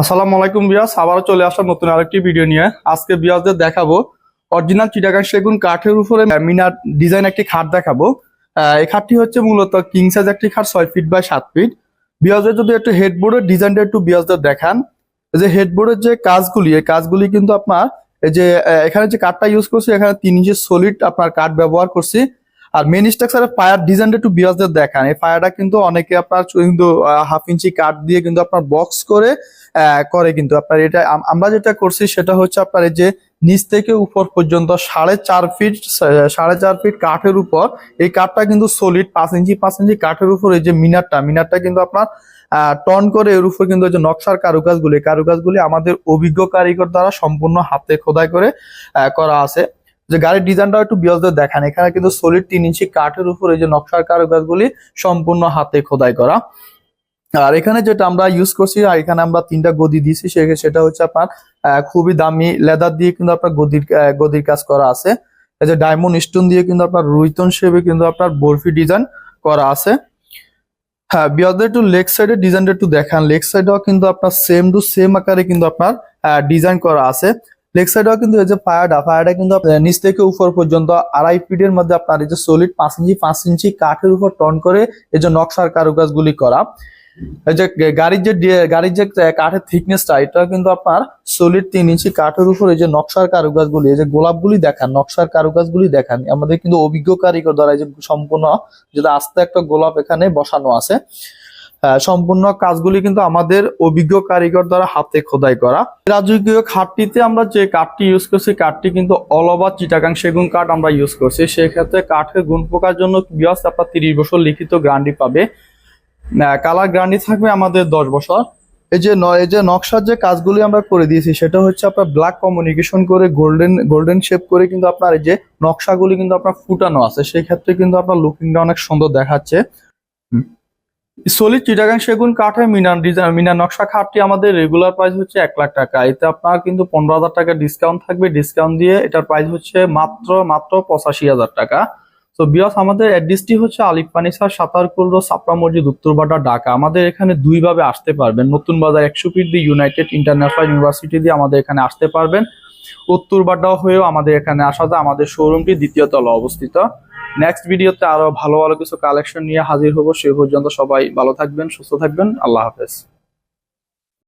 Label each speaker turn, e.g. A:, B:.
A: আসসালামু আলাইকুম বিয়াস, আবারও চলে আসলাম নতুন আরেকটি ভিডিও নিয়ে। আজকে বিয়াসদের দেখাবো অরিজিনাল চিটাগাং সেগুন কাঠের উপরে মিনার ডিজাইন একটি খাট দেখাবো। এই খাটটি হচ্ছে মূলত কিং সাইজ একটি খাট, ছয় ফিট বাই সাত ফিট বিয়াসদের যদি একটু হেডবোর্ডের ডিজাইনটা একটু বিয়াসদের দেখান। যে হেডবোর্ডের যে কাজগুলি, এই কাজগুলি কিন্তু আপনার, এই যে এখানে যে কাঠটা ইউজ করছি, এখানে তিন ইঞ্চি সলিড আপনার কাঠ ব্যবহার করছি। আর মেন স্ট্রাকচারের ফায়ার ডিজাইনটা একটু বিয়াসদের দেখান। এই ফায়ারটা কিন্তু অনেকে আপনার কিন্তু হাফ ইঞ্চি কাঠ দিয়ে কিন্তু আপনার বক্স করে করে কিন্তু। আপনার এটা, আম- আমরা যেটা করছি সেটা হচ্ছে আপনার এই যে নিচ থেকে উপর পর্যন্ত সাড়ে চার ফিট সাড়ে চার ফিট কাঠের উপর, এই কাঠটা কিন্তু সলিড পাঁচ ইঞ্চি পাঁচ ইঞ্চি কাঠের উপর এই যে মিনারটা মিনারটা কিন্তু আপনার টন করে এর উপর কিন্তু যে নকশার কারুকাজগুলি কারুকাজগুলি আমাদের অভিজ্ঞ কারিগর দ্বারা সম্পূর্ণ হাতে খোদাই করে করা আছে। যে গাড়ির ডিজাইনটাও একটু বিয়সদের দেখান। এখানে কিন্তু সলিড তিন ইঞ্চি কাঠের উপর এই যে নকশার কারুকাজগুলি সম্পূর্ণ হাতে খোদাই করা। আর এখানে যেটা আমরা ইউজ করছি, আর এখানে আমরা তিনটা গদি দিয়েছি সেটা হচ্ছে আপনার খুবই দামি লেদার দিয়ে কিন্তু আপনার গদির গদির কাজ করা আছে। এই যে ডায়মন্ড স্টোন দিয়ে কিন্তু আপনার রুইতন শেপে কিন্তু আপনার বরফি ডিজাইন করা আছে। হ্যাঁ বিয়াদের একটু লেগ সাইডে ডিজাইনটা একটু দেখান। লেগ সাইডেও কিন্তু আপনার সেম টু সেম আকারে কিন্তু আপনার ডিজাইন করা আছে। লেগ সাইডেও কিন্তু এই যে ফায়ারটা ফায়ারটা কিন্তু নিচ থেকে উপর পর্যন্ত আড়াই ফিটের মধ্যে আপনার এই যে সলিড পাঁচ ইঞ্চি পাঁচ ইঞ্চি কাঠের উপর টন করে এই যে নকশার কারুকাজগুলি করা। এই যে গাড়ির যে গাড়ির যে কাঠের থিকনেসটা এটা কিন্তু আপনার সলিড তিন ইঞ্চি কাঠের উপর এই যে নকশার কারুকাজগুলি, এই যে গোলাপগুলি দেখান, নকশার কারুকাজগুলি দেখান আমাদের কিন্তু অভিজ্ঞ কারিগর দ্বারা এই যে সম্পূর্ণ যেটা আস্তে একটা গোলাপ এখানে বসানো আছে। সম্পূর্ণ কাজগুলি কিন্তু আমাদের অভিজ্ঞ কারিগর দ্বারা হাতে খোদাই করা। রাজকীয় খাটটিতে আমরা যে কাঠটি ইউজ করছি, কাঠটি কিন্তু অল ওভার চিটাগাং সেগুন কাঠ আমরা ইউজ করছি। সেক্ষেত্রে কাঠের গুণ পোকার জন্য বিয়াস আপনার তিরিশ বছর লিখিত গ্যারান্টি পাবে। কালার গ্যারান্টি থাকবে আমাদের দশ বছর। এই যে এই যে নকশার যে কাজগুলি আমরা করে দিয়েছি, সেটা হচ্ছে আপনার ব্ল্যাক কমিউনিকেশন করে গোল্ডেন গোল্ডেন শেপ করে কিন্তু আপনার এই যে নকশাগুলি কিন্তু আপনার ফুটানো আছে। সেই ক্ষেত্রে কিন্তু আপনার লুকিংটা অনেক সুন্দর দেখাচ্ছে। সলিড চিটাগাং সেগুন কাঠে মিনার ডিজাইন মিনার নকশা খাটটি আমাদের রেগুলার প্রাইস হচ্ছে এক লাখ টাকা। এতে আপনার কিন্তু পনেরো হাজার টাকা ডিসকাউন্ট থাকবে। ডিসকাউন্ট দিয়ে এটার প্রাইস হচ্ছে মাত্র মাত্র পঁচাশি হাজার টাকা। তো বিয়স আমাদের অ্যাড্রেসটি হচ্ছে আলিফ সাতারকুল রোড, সাপড়া মসজিদ উত্তরবাড্ডা ঢাকা। আমাদের এখানে দুইভাবে আসতে পারবেন। নতুন বাজার একশো ফিট দিয়ে ইউনাইটেড ইন্টারন্যাশনাল ইউনিভার্সিটি দিয়ে আমাদের এখানে আসতে পারবেন। উত্তরবাড্ডা হয়েও আমাদের এখানে আসা যায়। আমাদের শোরুমটি দ্বিতীয় তলা অবস্থিত। নেক্সট ভিডিওতে আরও ভালো ভালো কিছু কালেকশন নিয়ে হাজির হব। সে পর্যন্ত সবাই ভালো থাকবেন, সুস্থ থাকবেন। আল্লাহ হাফেজ।